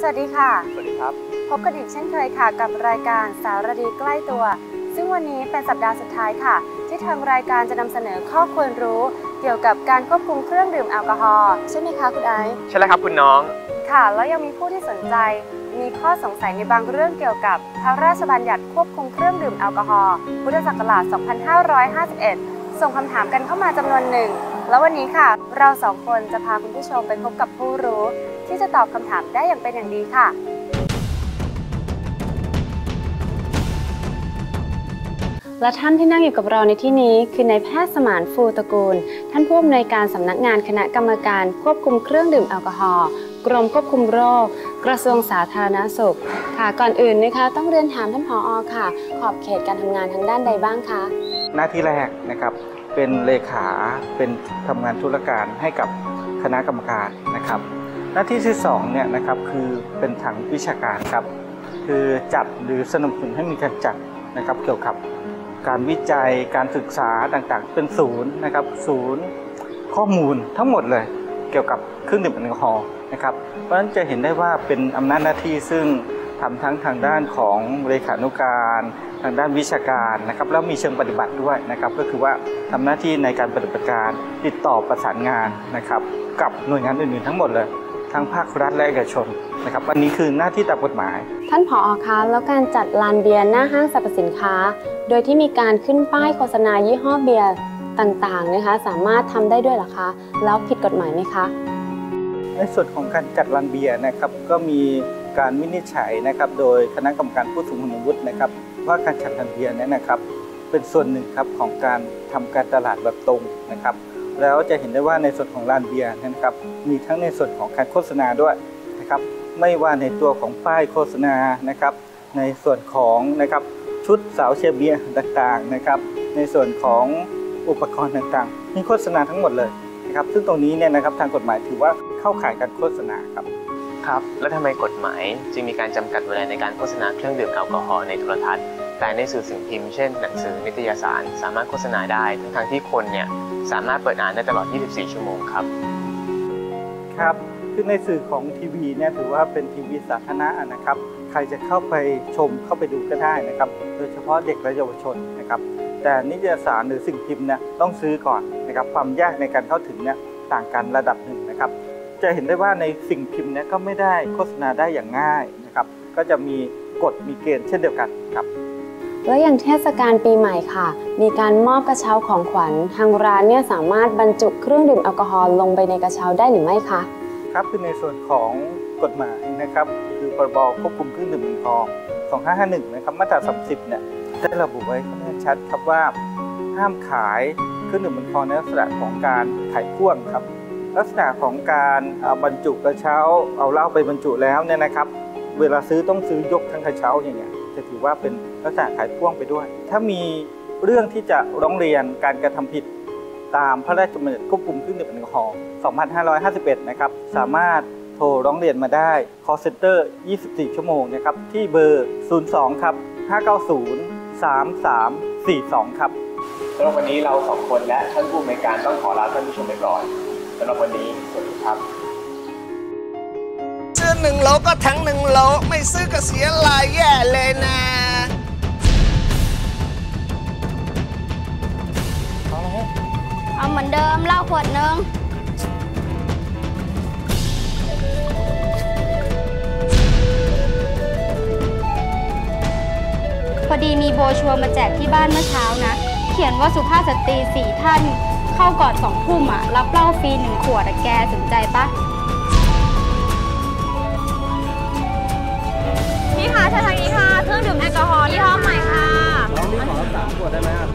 สวัสดีค่ะ สวัสดีครับ พบกันอีกเช่นเคยค่ะ กับรายการสารดีใกล้ตัว ซึ่งวันนี้เป็นสัปดาห์สุดท้ายค่ะ ที่ทางรายการจะนำเสนอข้อควรรู้ เกี่ยวกับการควบคุมเครื่องดื่มแอลกอฮอล์ใช่ไหมคะคุณไอซ์ใช่แล้วครับคุณน้อง ค่ะ แล้วยังมีผู้ที่สนใจ มีข้อสงสัยในบางเรื่องเกี่ยวกับพระราชบัญญัติควบคุมเครื่องดื่มแอลกอฮอล์พุทธศักราช 2551 ส่งคำถามกันเข้ามาจำนวนหนึ่งแล้ววันนี้ค่ะ เราสองคนจะพาคุณผู้ชมไปพบกับผู้รู้ ที่จะตอบคำถามได้อย่างเป็นอย่างดีค่ะ และท่านที่นั่งอยู่กับเราในที่นี้ คือนายแพทย์สมานฟูตระกูล ท่านผู้อำนวยการสำนักงานคณะกรรมการควบคุมเครื่องดื่มแอลกอฮอล์กรมควบคุมโรค กระทรวงสาธารณสุข ค่ะก่อนอื่นนะคะ ต้องเรียนถามท่านผออค่ะ ขอบเขตการทำงานทางด้านใดบ้างคะหน้าที่แรกนะครับเป็นเลขาเป็นทำงานธุรการให้กับคณะกรรมการนะครับ หน้าที่ที่สองเนี่ยนะครับคือเป็นทางวิชาการครับ คือจัดหรือสนับสนุนให้มีการจัดนะครับเกี่ยวกับการวิจัยการศึกษาต่างๆ เป็นศูนย์นะครับศูนย์ข้อมูลทั้งหมดเลยเกี่ยวกับเครื่องดื่มแอลกอฮอล์นะครับเพราะฉะนั้นจะเห็นได้ว่าเป็นอำนาจหน้าที่ซึ่งทำทั้งทางด้านของเลขานุการ ทางด้านวิชาการนะครับแล้วมีเชิงปฏิบัติด้วยนะครับก็คือว่าทำหน้าที่ในการปฏิบัติการติดต่อประสานงานนะครับกับหน่วยงานอื่นๆทั้งหมดเลย ทั้งภาครัฐและเอกชนนะครับอันนี้คือหน้าที่ตามกฎหมาย ท่านผออคะแล้วการจัดลานเบียร์หน้าห้างสรรพสินค้า โดยที่มีการขึ้นป้ายโฆษณายี่ห้อเบียร์ต่างๆนะคะ สามารถทำได้ด้วยเหรอคะ แล้วผิดกฎหมายไหมคะในส่วนของการจัดลานเบียร์นะครับก็มีการวินิจฉัยนะครับโดยคณะกรรมการผู้ทรงคุณวุฒินะครับ ว่าการจัดลานเบียร์เนี่ยนะครับ เป็นส่วนหนึ่งครับของการทำการตลาดแบบตรงนะครับ แล้วจะเห็นได้ว่าในส่วนของลานเบียร์นยนะครับ มีทั้งในส่วนของการโฆษณาด้วยนะครับ ไม่ว่าในตัวของป้ายโฆษณานะครับ ในส่วนของนะครับชุดสาวเชียร์เบียร์ต่างๆนะครับ ในส่วนของอุปกรณ์ต่างๆ มีโฆษณาทั้งหมดเลยนะครับ ซึ่งตรงนี้เนี่ยนะครับทางกฎหมายถือว่าเข้าข่ายการโฆษณาครับครับ แล้วทำไมกฎหมายจึงมีการจำกัดเวลาในการโฆษณาเครื่องดื่มแอลกอฮอล์ในโทรทัศน์ แต่ในสื่อสิ่งพิมพ์เช่นหนังสือนิตยสาร สามารถโฆษณาได้ ทั้งทางที่คนเนี่ยสามารถเปิดอ่านได้ตลอด 24 ชั่วโมงครับ ครับ คือในสื่อของทีวีเนี่ยถือว่าเป็นทีวีสาธารณะนะครับ ใครจะเข้าไปชมเข้าไปดูก็ได้นะครับ โดยเฉพาะเด็กและเยาวชนนะครับ แต่นิตยสารหรือสิ่งพิมพ์เนี่ยต้องซื้อก่อนนะครับ ความยากในการเข้าถึงเนี่ยต่างกันระดับหนึ่งนะครับ จะเห็นได้ว่าในสิ่งพิมพ์เนี่ยก็ไม่ได้โฆษณาได้อย่างง่ายนะครับ ก็จะมีกฎมีเกณฑ์เช่นเดียวกันครับ แล้วอย่างเทศกาลปีใหม่ค่ะ มีการมอบกระเช้าของขวัญ ทางร้านเนี่ยสามารถบรรจุเครื่องดื่มแอลกอฮอล์ลงไปในกระเช้าได้หรือไม่คะ ครับคือในส่วนของกฎหมายนะครับ คือพรบควบคุมเครื่องดื่มแอลกอฮอล์2551 นะครับ มาตรา 30 เนี่ย ได้ระบุไว้ค่อนข้างชัดครับว่า ห้ามขายเครื่องดื่มแอลกอฮอล์ในลักษณะของการขายพ่วงครับ ลักษณะของการเอาบรรจุกระเช้า เอาเหล้าไปบรรจุแล้วเนี่ยนะครับ เวลาซื้อต้องซื้อยกทั้งกระเช้าอย่างเงี้ย จะถือว่าเป็น ลักษณะขายพ่วงไปด้วย ถ้ามีเรื่องที่จะร้องเรียนการกระทำผิดตามพระราชบัญญัติควบคุมเครื่องดื่มแอลกอฮอล์ 2551 นะครับ สามารถโทรร้องเรียนมาได้ call center 24 ชั่วโมงนะครับ ที่เบอร์ 02 ครับ 590 3342 ครับสำหรับวันนี้เราสองคนและท่านผู้อำนวยการต้องขอลาท่านผู้ชมไปก่อนสำหรับวันนี้สวัสดีครับ ซื้อหนึ่งโลก็ทั้งหนึ่งโลไม่ซื้อก็เสียลายแย่เลยนะ เอาเหมือนเดิมเหล้าขวดหนึงพอดีมีโบรชัวร์มาแจกที่บ้านเมื่อเช้านะ เขียนว่าสุภาพสตรีสี่ท่านเข้าก่อนสองทุ่มอะ รับเหล้าฟรีหนึ่งขวดอะแกสนใจปะพี่คะเชิญทางนี้ค่ะ เครื่องดื่มแอลกอฮอล์ยี่ห้อใหม่ค่ะน้องนี่ขอสามขวดได้ไหมครับ